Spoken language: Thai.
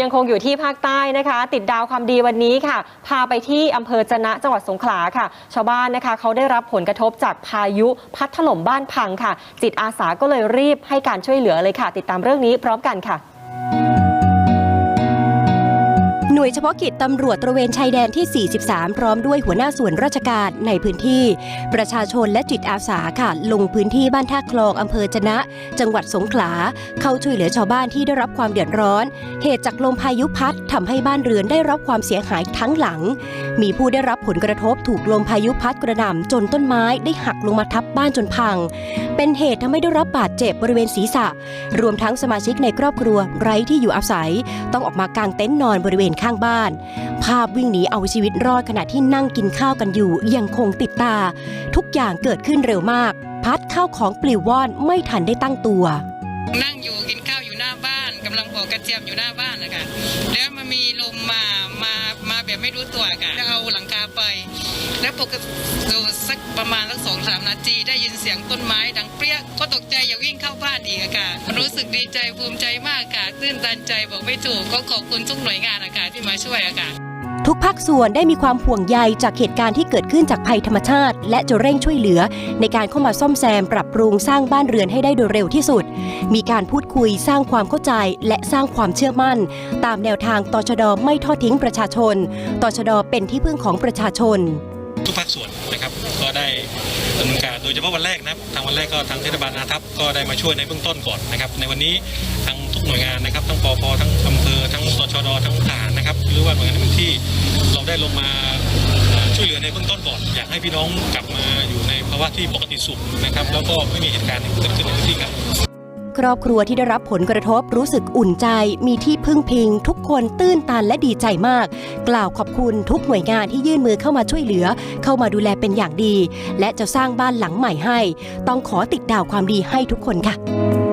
ยังคงอยู่ที่ภาคใต้นะคะ ติดดาวความดีวันนี้ค่ะ พาไปที่อำเภอจะนะจังหวัดสงขลาค่ะ ชาวบ้านนะคะเขาได้รับผลกระทบจากพายุพัดถล่มบ้านพังค่ะ จิตอาสาก็เลยรีบให้การช่วยเหลือเลยค่ะ ติดตามเรื่องนี้พร้อมกันค่ะ หน่วยเฉพาะกิจตำรวจตระเวนชายแดนที่ 43 พร้อมด้วยหัวหน้าส่วนราชการในพื้นที่ ประชาชนและจิตอาสาค่ะ ลงพื้นที่บ้านท่าคลองอำเภอจะนะ จังหวัดสงขลา เข้าช่วยเหลือชาวบ้านที่ได้รับความเดือดร้อน เหตุจากลมพายุพัดทำให้บ้านเรือนได้รับความเสียหายทั้งหลัง มีผู้ได้รับผลกระทบถูกลมพายุพัดกระหน่ำจนต้นไม้ได้หักลงมาทับบ้านจนพัง เป็นเหตุทำให้ได้รับบาดเจ็บบริเวณศีรษะ รวมทั้งสมาชิกในครอบครัวไร้ที่อยู่อาศัย ต้องออกมากางเต็นท์นอนบริเวณข้างบ้าน ภาพวิ่งหนีเอาชีวิตรอดขณะที่นั่งกินข้าวกันอยู่ยังคงติดตา ทุกอย่างเกิดขึ้นเร็วมาก พัดข้าวของปลิวว่อนไม่ทันได้ตั้งตัว นั่งอยู่กินข้าวอยู่หน้าบ้านกำลังปอกกระเทียมอยู่หน้าบ้านนะคะแล้วมันมีลมมามา ไม่รู้ตัวค่ะแล้วเอาหลังคาไป แล้วปกติดูสักประมาณสักสองสามนาที ได้ยินเสียงต้นไม้ดังเปรี้ยก็ตกใจอย่าวิ่งเข้าบ้านอีกอะค่ะ รู้สึกดีใจภูมิใจมากค่ะตื้นตันใจบอกไม่ถูกก็ขอบคุณทุกหน่วยงานอากาศที่มาช่วยอากาศ ทุกภาคส่วนได้มีความห่วงใยจากเหตุการณ์ที่เกิดขึ้นจากภัยธรรมชาติ และจะเร่งช่วยเหลือ ในการเข้ามาซ่อมแซม ปรับปรุงสร้างบ้านเรือนให้ได้โดยเร็วที่สุด มีการพูดคุยสร้างความเข้าใจและสร้างความเชื่อมั่น ตามแนวทางตชดไม่ทอดทิ้งประชาชนตชดเป็นที่พึ่งของประชาชน ทุกภาคส่วนนะครับก็ได้ดำเนินการโดยเฉพาะวันแรกนะครับทางวันแรกก็ทางเทศบาลอาทับก็ได้มาช่วยในเบื้องต้นก่อนนะครับในวันนี้ทางทุกหน่วยงานนะครับทั้งปพทั้งอำเภอทั้งตชดทั้งทหาร ลงมาช่วยเหลือในเบื้องต้นก่อนอยากให้พี่น้องกลับมาอยู่ในภาวะที่ปกติสุขนะครับ แล้วก็ไม่มีเหตุการณ์เกิดขึ้นในพื้นที่ครับครอบครัวที่ได้รับผลกระทบรู้สึกอุ่นใจ มีที่พึ่งพิง ทุกคนตื้นตันและดีใจมาก กล่าวขอบคุณทุกหน่วยงานที่ยื่นมือเข้ามาช่วยเหลือ เข้ามาดูแลเป็นอย่างดี และจะสร้างบ้านหลังใหม่ให้ ต้องขอติดดาวความดีให้ทุกคนค่ะ